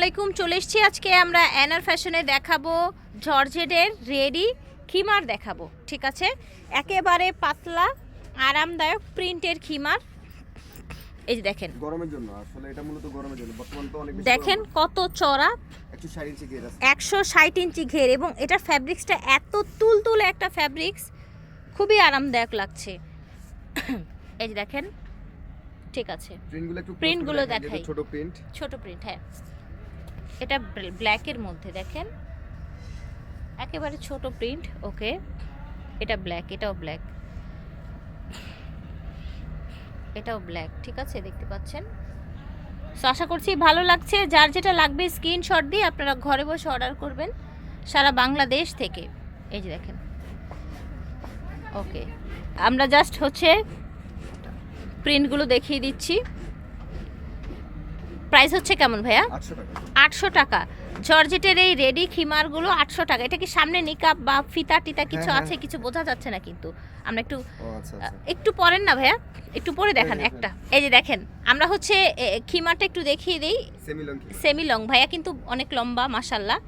আলাইকুম চলে এসছি আজকে আমরা অ্যানার ফ্যাশনে দেখাবো জর্জেটের রেডি খিমার দেখাবো ঠিক আছে? একেবারে পাতলা আরামদায়ক প্রিন্টের খিমার। এই যে দেখেন। গরমের জন্য আসলে এটা মূলত গরমের জন্য বর্তমান তো অনেক দেখেন কত চড়া। একটু ষাট ইঞ্চি গের আছে। একশো ষাট ইঞ্চি ঘের এবং এটার ফ্যাব্রিক্সটা এত তুলতুলে একটা ফ্যাব্রিক্স খুবই আরামদায়ক লাগছে। এই যে দেখেন ঠিক আছে। প্রিন্টগুলো একটু Print গুলো দেখাই, যেহেতু দেখাই। ছোট প্রিন্ট। ছোট প্রিন্ট হ্যাঁ। এটা ব্ল্যাকের মধ্যে দেখেন। একেবারে ছোট প্রিন্ট ওকে এটা ব্ল্যাক এটাও ব্ল্যাক এটাও ব্ল্যাক ঠিক আছে? দেখতে পাচ্ছেন? সো আশা করছি ভালো লাগছে। যার যেটা লাগবে স্ক্রিনশট দিয়ে আপনারা ঘরে বসে অর্ডার করবেন সারা বাংলাদেশ থেকে। এই যে দেখেন। ওকে আমরা জাস্ট হচ্ছে প্রিন্টগুলো দেখিয়ে দিচ্ছি। প্রাইস হচ্ছে কেমন ভাইয়া? আটশো টাকা। জর্জেটের এই রেডি খিমারগুলো আটশো টাকা। এটা কি সামনে নিকাপ বা ফিতা টিতা কিছু হ্যাঁ, আছে? কিছু বোঝা যাচ্ছে না কিন্তু। আমরা একটু আচ্ছা আচ্ছা। একটু পরেন না ভাইয়া? একটু পরে দেখান হ্যাঁ, একটা। এই যে দেখেন আমরা হচ্ছে খিমারটা একটু দেখিয়ে দিই। সেমি লং ভাইয়া কিন্তু অনেক লম্বা মাসাল্লাহ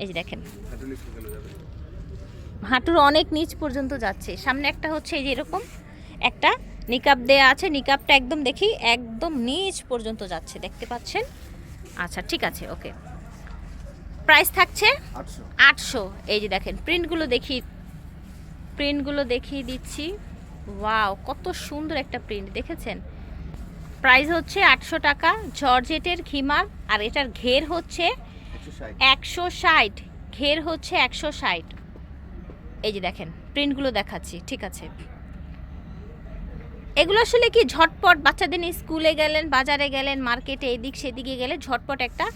এই যে দেখেন। হাঁটুর অনেক নিচ পর্যন্ত যাচ্ছে। সামনে একটা হচ্ছে এই যে এরকম। একটা নিকাপ দেয়া আছে নিকাপটা একদম দেখি একদম নিচ পর্যন্ত যাচ্ছে দেখতে পাচ্ছেন? আচ্ছা ঠিক আছে ওকে। প্রাইস থাকছে? আটশো। এই যে দেখেন প্রিন্টগুলো দেখি প্রিন্টগুলো দেখিয়ে দিচ্ছি। ওয়াও কত সুন্দর একটা প্রিন্ট দেখেছেন? প্রাইস হচ্ছে আটশো টাকা জর্জেটের খিমার আর এটার ঘের হচ্ছে একশো ষাট। ঘের হচ্ছে একশো ষাট। এই যে দেখেন প্রিন্টগুলো দেখাচ্ছি ঠিক আছে। এগুলো আসলে কি ঝটপট বাচ্চাদের নিয়ে স্কুলে গেলেন, বাজারে গেলেন, মার্কেটে এদিক সেদিকে গেলে ঝটপট একটা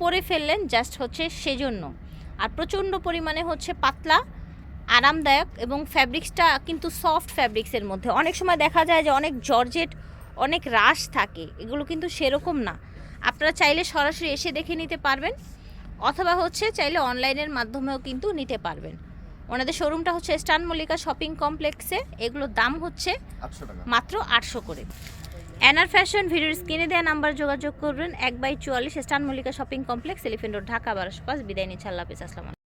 পরে ফেললেন জাস্ট হচ্ছে সেজন্য। আর প্রচণ্ড পরিমাণে হচ্ছে পাতলা, আরামদায়ক এবং ফ্যাব্রিক্সটা কিন্তু সফট ফ্যাব্রিক্সের মধ্যে। অনেক সময় দেখা যায় যে অনেক জর্জেট, অনেক রাশ থাকে, এগুলো কিন্তু সেরকম না। আপনারা চাইলে সরাসরি এসে দেখে নিতে পারবেন, অথবা হচ্ছে চাইলে অনলাইনের মাধ্যমেও কিন্তু নিতে পারবেন। ওনাদের শোরুমটা হচ্ছে স্টান মল্লিকা শপিং কমপ্লেক্সে। এগুলোর দাম হচ্ছে মাত্র আটশো করে। অ্যানার ফ্যাশন ভিডিওর স্ক্রিনে দেওয়া নাম্বার যোগাযোগ করবেন। এক বাই চুয়াল্লিশ স্টান Mallika shopping complex Elephant Road Dhaka বারোশো পাঁচ। বিদায় নিচ্ছে আল্লাহ হাফিজ। আসসালাম